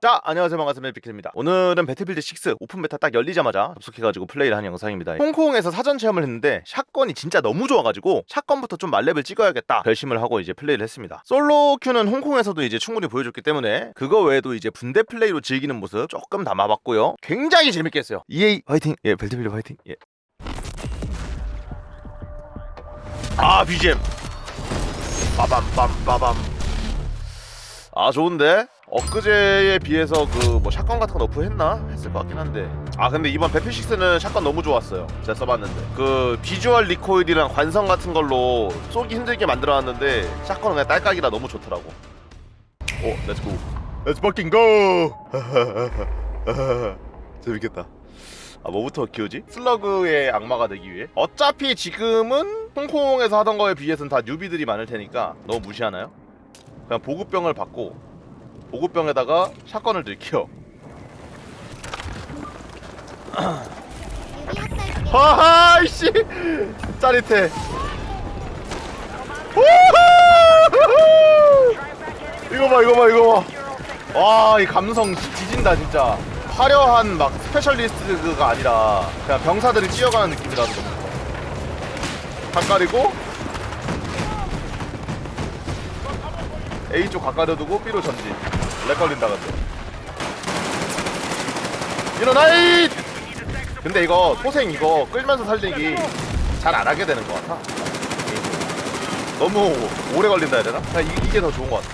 자 안녕하세요. 반갑습니다. 빅키입니다. 오늘은 배틀필드 6 오픈 베타 딱 열리자마자 접속해가지고 플레이를 한 영상입니다. 홍콩에서 사전 체험을 했는데 샷건이 진짜 너무 좋아가지고 샷건부터 좀 만렙을 찍어야겠다 결심을 하고 이제 플레이를 했습니다. 솔로 큐는 홍콩에서도 이제 충분히 보여줬기 때문에 그거 외에도 이제 분대 플레이로 즐기는 모습 조금 담아봤고요. 굉장히 재밌게 했어요. EA 화이팅! 예 배틀필드 화이팅! 예. 아 BGM 빠밤 빰 빠밤. 아 좋은데 엊그제에 비해서 그 뭐 샷건 같은 거 너프 했나 했을 것 같긴 한데. 아 근데 이번 배필식스는 샷건 너무 좋았어요. 제가 써봤는데. 그 비주얼 리코일이랑 관성 같은 걸로 쏘기 힘들게 만들어놨는데 샷건은 그냥 딸깍이라 너무 좋더라고. 오 렛츠고 렛츠 버킹 고 재밌겠다. 아 뭐부터 키우지? 슬러그의 악마가 되기 위해? 어차피 지금은 홍콩에서 하던 거에 비해서는 다 뉴비들이 많을 테니까 너무 무시하나요? 그냥 보급병을 받고 보급병에다가 샷건을 들켜 하하 이씨! 짜릿해. 우후! 이거 봐 이거 봐 이거 봐와이 감성 뒤진다 진짜. 화려한 막 스페셜리스트가 아니라 그냥 병사들이 뛰어가는 너무 좋아 닭가리고 A 쪽 가까려 두고 B로 전진. 렉 걸린다 근데. 일어나잇! 근데 이거 소생 이거 끌면서 살리기 잘 안 하게 되는 것 같아. 너무 오래 걸린다 해야 되나? 그냥 이, 이게 더 좋은 것 같아.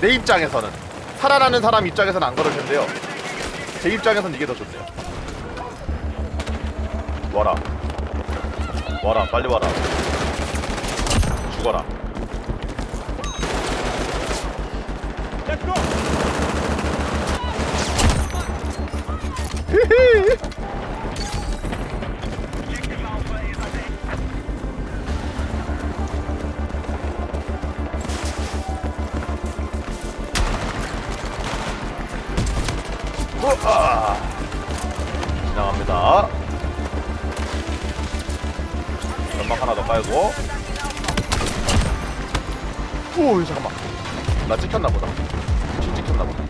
내 입장에서는. 살아나는 사람 입장에서는 안 그럴 텐데요. 제 입장에서는 이게 더 좋네요. 와라. 와라. 빨리 와라. 죽어라 우와! 지나갑니다. 연막 하나 더 깔고. 오, 잠깐만. 나 찍혔나 보다. 친 찍혔나 보다.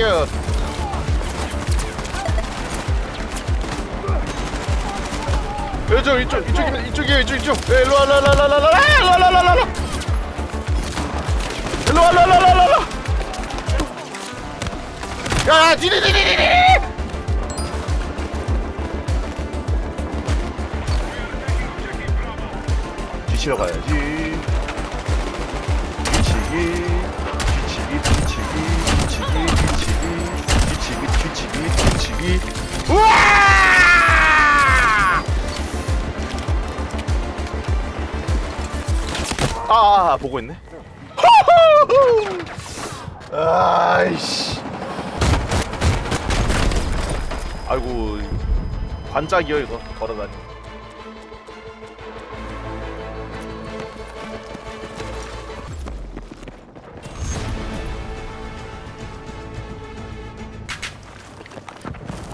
땡큐 이쪽 이쪽 이쪽이면 이쪽이에요 이쪽 이쪽 네, 일로 와 일로 와 일로 와 일로 와 일로 와 일로 와 일로 와 일로 와 일로 와 일로 와 일로 와야 뒤리 뒤리 뒤리 뒤치러 가야지 뒤치기 우와! 아, 아, 아 보고 있네. 아이씨. 아이고 반짝이요 이거. 걸어다니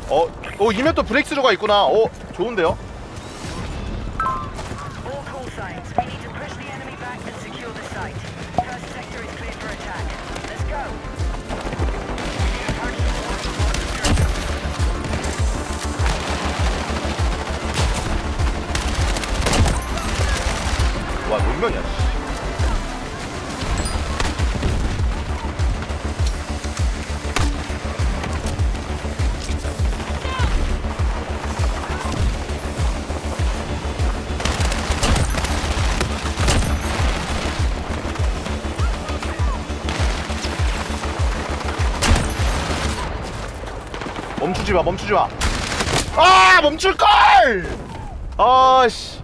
어, 어 이면 또 브레이크스루가 있구나. 어, 좋은데요? 멈추지 마, 멈추지 마. 아, 멈출 걸! 아, 씨.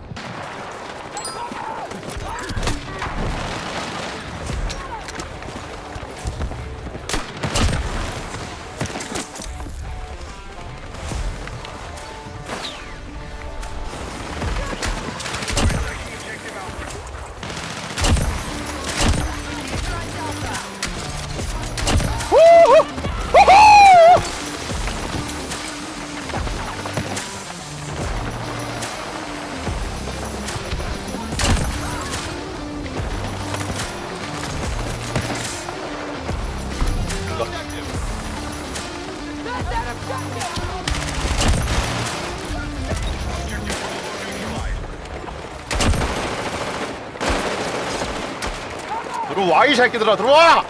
들어와. 이 새끼들아 들어와.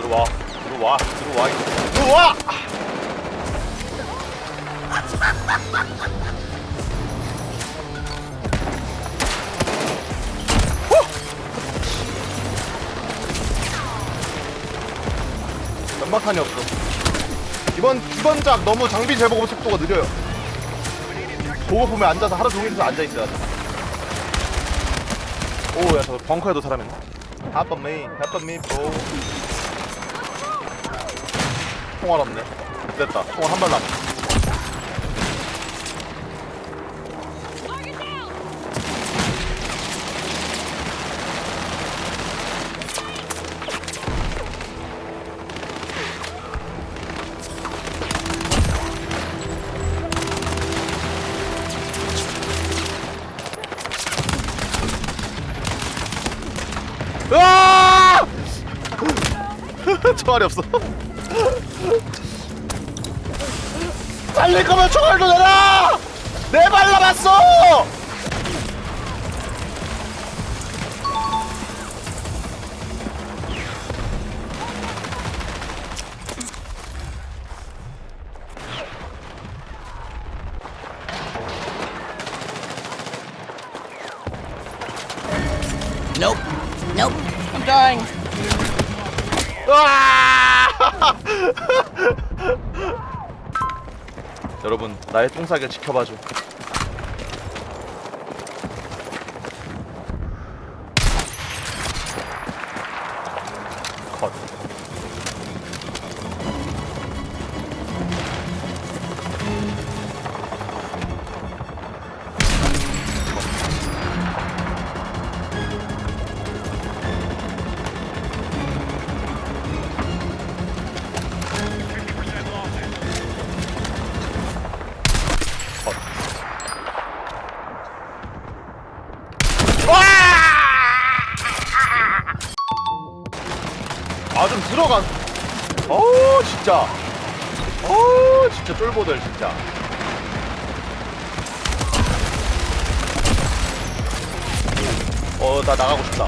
들어와 들어와 들어와. 이- 들어와. 연막탄이 없어. 이번 이번 작 너무 장비 재보급 속도가 느려요. 보급품에 앉아서 하루 종일 앉아 있어야 돼 오야 저 벙커에도 사람 있네. Help me, help me, 없네. 됐다. 총알 한발 남았 으 총알이 없어. 달릴 거면 총알 도 내라! 내발 남았어! Nope. Nope. I'm dying. 으아! 여러분 나의 똥싸게 지켜봐줘. 아 좀 들어간. 어 진짜. 어 진짜 쫄보들 진짜. 어 나 나가고 싶다.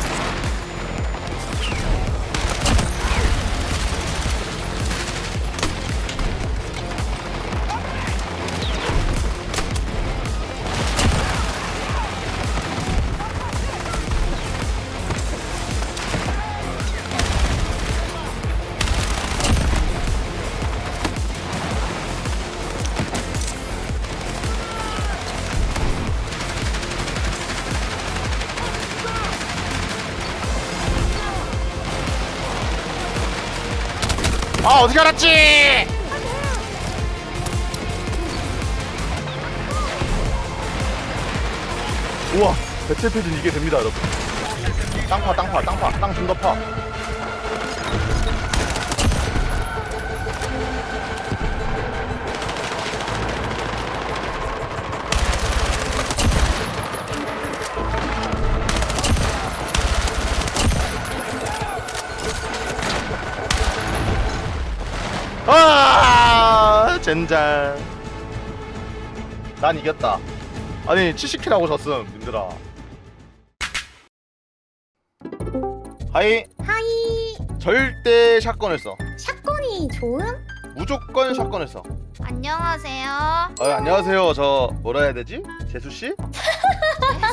어떻게 알았지? 우와 배틀필드는 이게 됩니다 여러분 땅파 땅파 땅파 땅 좀 더 파. 젠장 난 이겼다. 아니 70킬 하고 졌음 님들아. 하이. 하이. 절대 샷건을 써. 샷건이 좋음? 무조건 샷건을 써. 안녕하세요. 아, 안녕하세요. 저 뭐라 해야 되지? 재수 씨?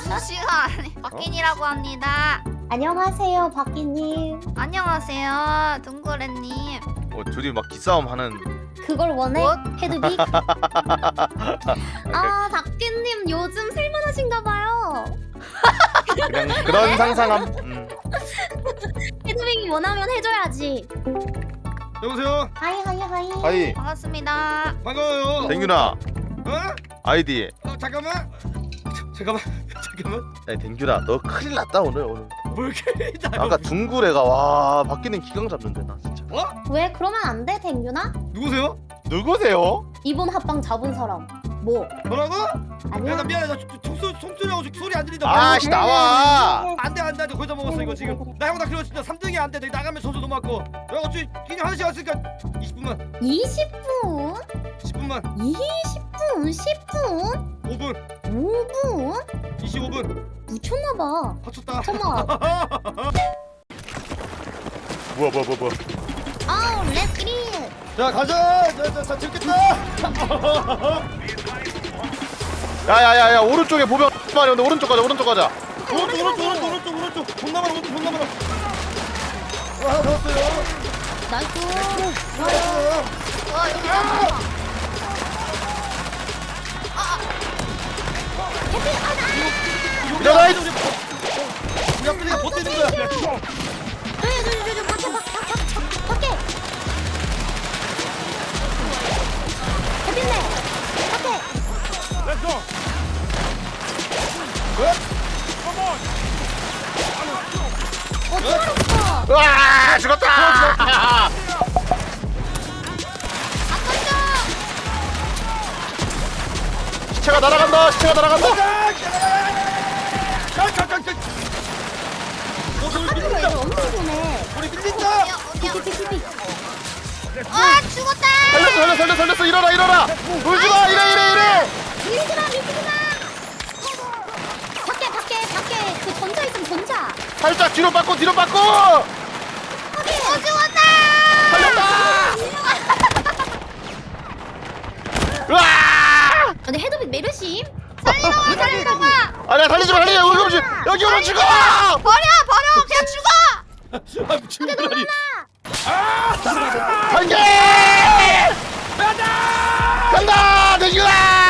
수시가 아니 박인이라고 합니다. 안녕하세요 박기님. 안녕하세요 둥그레님. 어, 둘이 막 기싸움 하는 그걸 원해? 뭐? 헤드빅? 아 박기님 요즘 살만하신가봐요 그냥 그런 상상함 음. 헤드빅이 원하면 해줘야지 여보세요? 하이 하이 하이 하이 반갑습니다 반가워요. 댕균아 어? 아이디 어, 잠깐만. 자, 잠깐만. 잠깐만. 야 댕균아 너 큰일 났다 오늘 오늘 뭘나 아까 둥구레가 와 바뀌는 기강 잡는데 나 진짜 어? 왜 그러면 안 돼 댕규나? 누구세요? 누구세요? 이번 합방 잡은 사람 뭐? 뭐라고? 야, 아니야? 나 미안해. 나총 총소리 총소리하고 소리 안 들린다. 아씨 나와 안돼 안돼 안돼 거기다 먹었어 이거 지금 나 형 나 그리고 진짜 3등이 안돼 내가 나가면 점수 너무 아까워 야 어차피 끼니 하나씩 왔으니까 20분만 20분? 10분만 20분? 10분? 5분 5분? 25분 미쳤나봐. 다쳤다 잠깐만. 뭐야 뭐야 뭐야 뭐야 아우, 렛츠 기릿. 자 가자 자자자 재밌겠다 야야야야 오른쪽에 보면 말이 근데 오른쪽 가자 오른쪽 가자. 오른쪽 오른쪽 오른쪽 오른쪽 오른쪽. 존나 많아 오른쪽 존나 많아 와 왔어요. 나이스. 와 여기 해피, 아, 나! 일어나, 이- 우 어, 죽었다. 살렸다! 으아! 근데 헤드빅 메르심? 살리라고, 살리라고. 아니야 살리지 마 살리지 마! 여기 오면 죽- 여기 오면 죽어! 버려, 버려. 그냥 죽어. 아 죽으라니 한개 간다! 간다! 대규야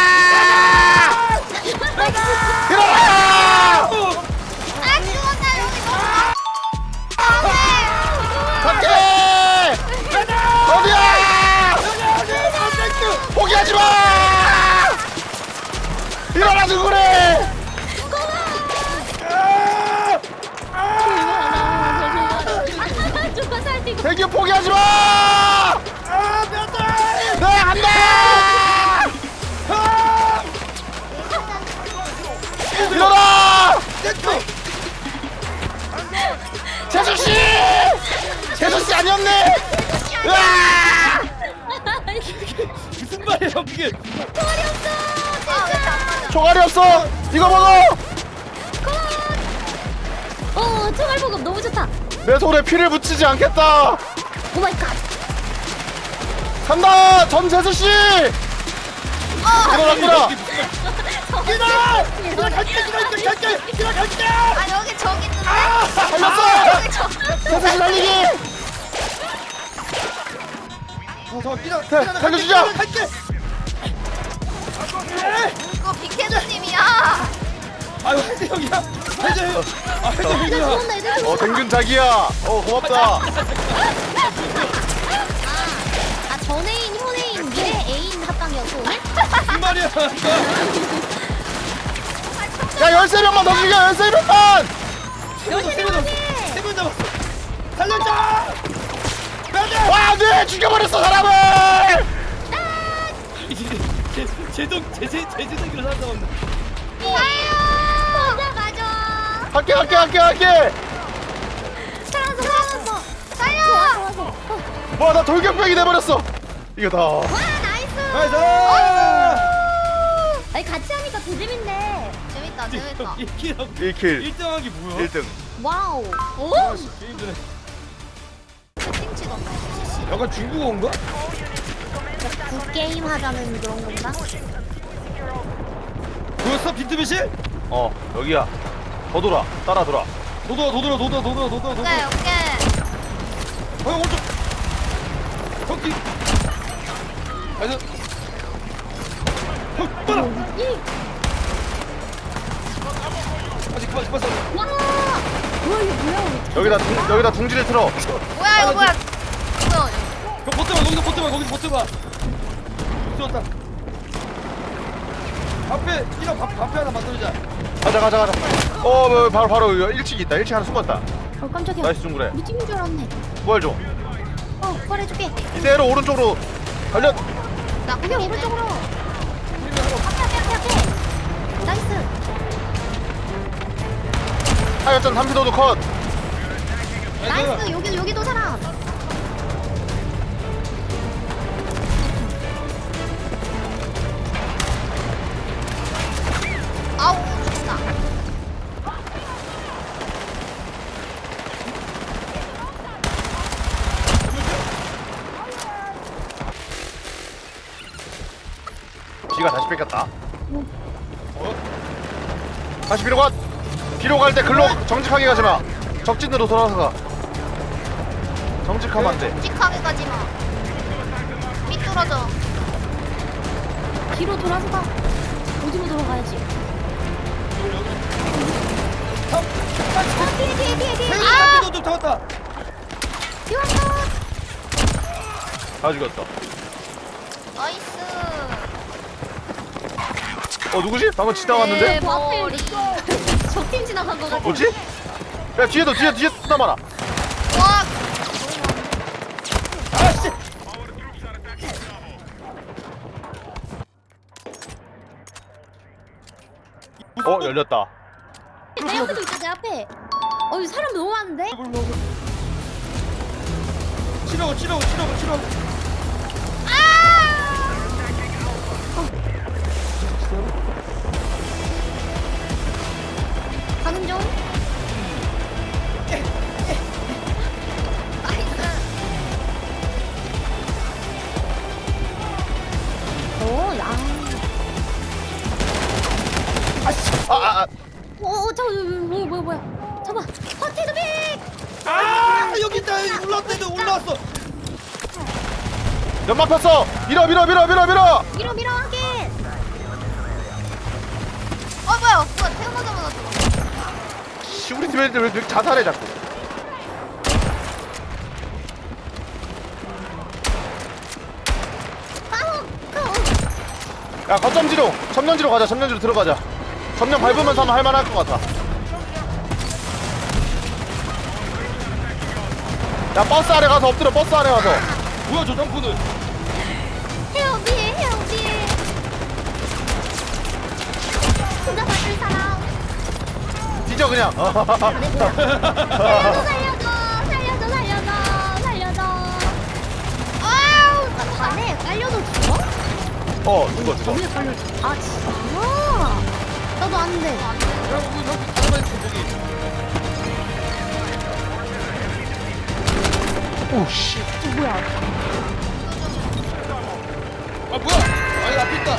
일어나 누구래! 죽어 살리고. 대규 포기하지 마! 네, 간다! 일어나! 재수 씨! 재수 씨 아니었네! 으아! 무슨 말이야 그게 총알이 없어. 이거 먹어. 어, 총알 보급 너무 좋다. 내 손에 피를 묻히지 않겠다. 오 마이 갓. 간다 전재수 씨. 일어납니다. 기다! 기다 갈게 기다 갈게 기다 갈게 아, 여기 저기 있는데. 살렸어. 재수씨 살리기. 어, 저 기다 살- 살려주자. 갈게 이거 비케드님이야. 아유 해재 형이야. 해재 형. 아, 해재 애들 형이야. 애들 어. 댕균 자기야. 어 고맙다. 아, 전 애인, 현 애인, 미래 애인 합방이었어, 오늘? 무슨 말이야. 야 13명만 더 죽여. 13명만. 세명 잡았어. 살려줘. 해재 와 안 돼 죽여버렸어 사람을 제동 제제 제제동기로 살아남았네 아유! 맞아, 맞아. 갈게 갈게 갈게 갈게 살았어, 살았어. 살려! 와나 돌격병이 돼버렸어 이거 다 와, 나이스! 나이스 아니, 같이 하니까 더 재밌네. 재밌다, 재밌다. 1킬하고 1킬 1등한 게 뭐야 1등 와우. 오? 게임들은 띵치던데. 약간 중국어인가? 굿게임 하자는 그런 건가? 보였어 빈트비실? 어 여기야. 더 돌아 따라 돌아. 도도라 도도라 도도라 도도라 도도라 도도라 오케이. 어 오른쪽. 저기 나이스 어 빨아. 이, 아직 그만 그만 써. 와! 와, 이거 뭐야? 여기다 둥, 여기다 둥지를 틀어. 뭐야, 이거 뭐야? 그 버텨봐 거기서 버텨봐 거기서 버텨봐 좋았다 앞에 이런 밥 밥회 하나 만들자 가자 가자 가자 어 뭐, 바로 바로 1층 있다 1층 하나 숨었다 어, 깜짝이야. 나이스 둥그래 우리 팀인 줄 알았네. 부활 좀 어, 부활해줄게. 이대로 오른쪽으로 달려 나 그냥 오른쪽으로. 앞에, 앞에, 앞에, 앞에. 나이스. 하여튼 한피도도 컷 나이스. 여기 여기도 사람. 뺏겼다 다시 B로 가 B로 갈 때 글로 정직하게 가지 마 적진으로 돌아서 가 정직하면 안돼 찍하게 가지 마. 삐뚤어져. 뒤로 돌아서 가. 어디로 돌아가야지? 어, 뒤에 뒤에 뒤에 뒤에. 태훈이 아! 한피도도 잡았다 뛰었어. 다 죽였다 나이스. 어 누구지? 방금 지나갔는데? 머리. 적팀 지나간 거 같아. 뭐지? 야 뒤에도 뒤에 뒤에 또 남아라 와. 아씨 어 열렸다 내 앞에도 있어 내 앞에. 어 여기 사람 너무 많은데? 치려고 치려고 치려고 치려고 밀어 밀어 밀어 밀어 밀어. 밀어, 밀어, 하긴! 어, 뭐야, 뭐야, 태어나자마자 죽어. 씨 우리 팀 애들 왜 이렇게 자살해 자꾸. 빵! 그, 야 거점지로. 점령지로 가자 점령지로 들어가자. 점령 밟으면서 하면 할만할 것 같아. 야 버스 아래 가서 엎드려 버스 아래 가서. 뭐야 저 점프는 뒤져 그냥 살려줘, 살려줘, 살려줘, 살려줘, 살려줘. 아우, 나 반에 깔려도 죽어? 어 죽어 깔려 죽어. 아, 진짜? 나도 안 돼. 야 여기 여기 잠깐만 저기 오씨 저 뭐야? 아 뭐야 아 앞에 있다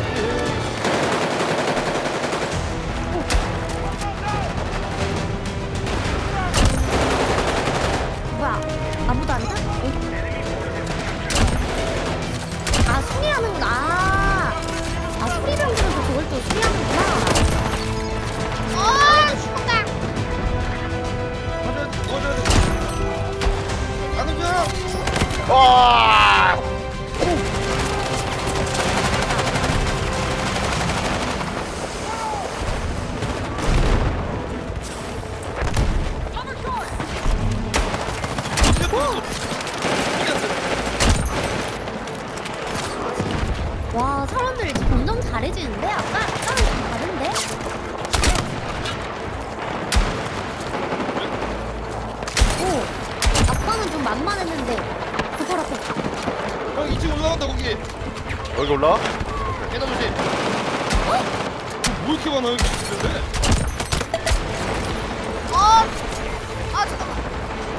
올라간다 거기. 여기 올라 계단 조심. 뭐 이렇게 많아 여기 있는데 어! 아, 잠깐만.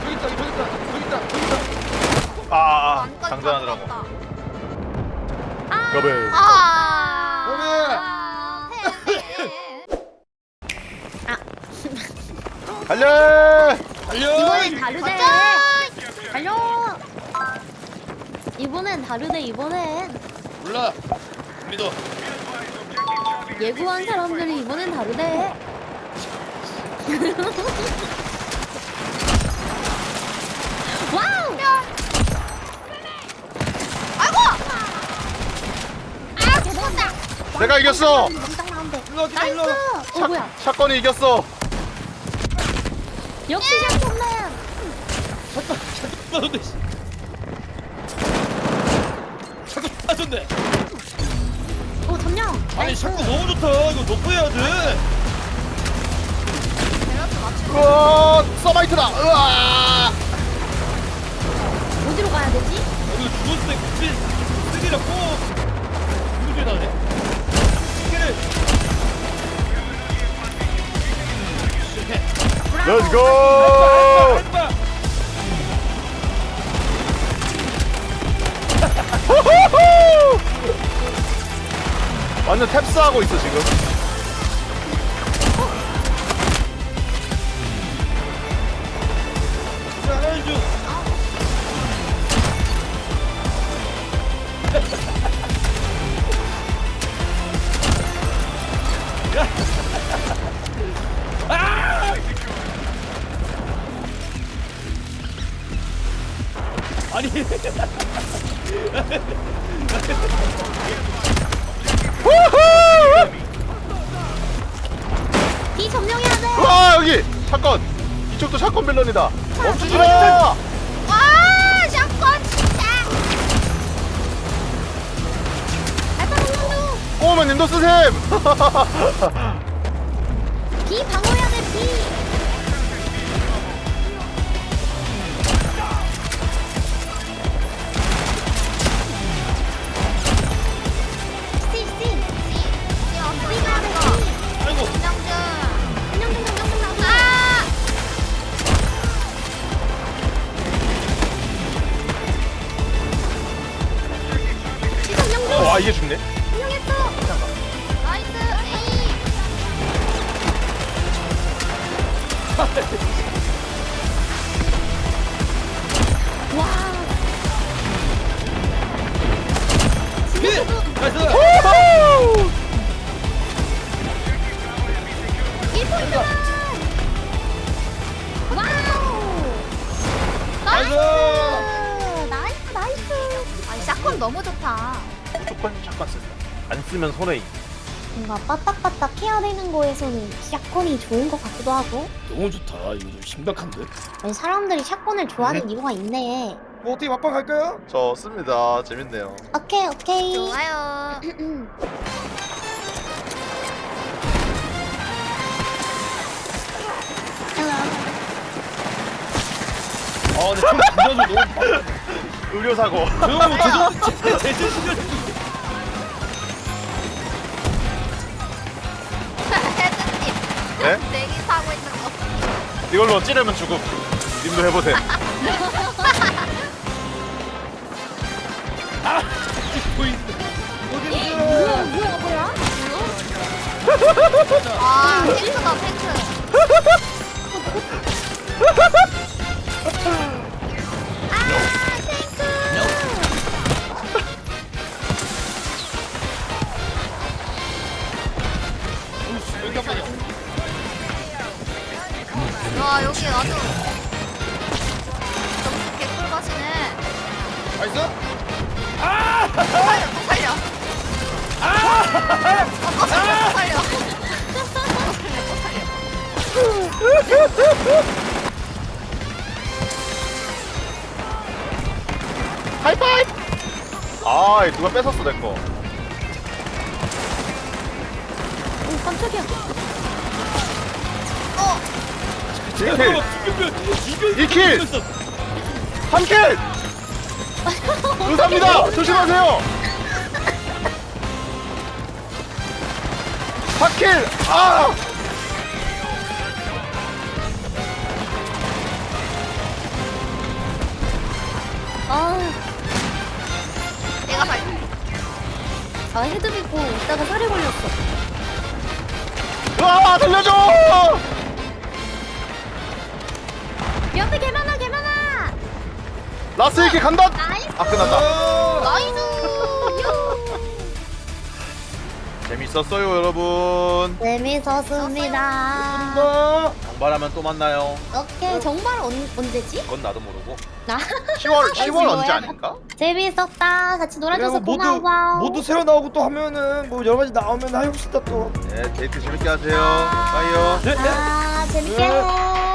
여기 있다 여기 있다 여기 있다 여기 있다. 아 안까지 장전하느라고. 다 아, 여배. 아, 아, 달려! 달려! 이번엔 다르대. 달려. 이번엔 다르대. 이번엔 몰라 믿어 예고한 사람들이 이번엔. 와우. 아이고. 아, 죽었다. 내가 이겼어 나온대. 일로 와, 나이스. 일로 와. 어 뭐야? 샷건이 이겼어 역시 샷건맨. 나던데 자 아니. 샷건 너무 좋다. 이거 높여야 돼. 우와 서마이트다. 으아! 어디로 가야 되지? 이거 죽었을 때 그치? 쓰기라 꼭. 이렇게 나네. 이게 렛츠고 한바 완전 탭스하고 있어 지금 님도 쓰셈! 비 방어 손해임 뭔가 빠딱빠딱 해야 되는 거에서는 샷건이 좋은 것 같기도 하고. 너무 좋다. 이거 좀 심각한데? 아니 사람들이 샷건을 좋아하는 이유가 있네. 뭐 어떻게 맛방 갈까요? 저 씁니다. 재밌네요. 오케이 오케이. 좋아요. 아 근데 좀 긴장도 너무 의료사고. 조용히 제정 제정 신 네? 내기 타고 있는 거. 이걸로 찌르면 죽음 님도 해보세요 어디 뭐야 뭐야 뭐야 아, 탱크다, 탱크. 하이파이브 아 누가 뺏었어 내 거. 오 깜짝이야. 어, 1킬! 이겨 이 킬! 한 킬! 감사합니다! 조심하세요! 4킬! 아! 아, 아 헤드 빗고 있다가 살에 걸렸어. 아 살려줘! 옆에 개 많아 개 많아! 라스 1킬 간다! 나이스! 아 끝났다. 나이스! 재밌었어요 여러분. 재밌었습니다. 정 발하면 또 만나요. 오케이 정말 언, 언제지? 그건 나도 모르고. 나? 10월 10월 언제 아닌가? 재밌었다. 같이 놀아줘서 모두 고마워. 모두 새로 나오고 또 하면은 뭐 여러 가지 나오면 해봅시다 또. 네 데이트 재밌게 하세요. 빠이요. 네, 네. 아 재밌게 네. 해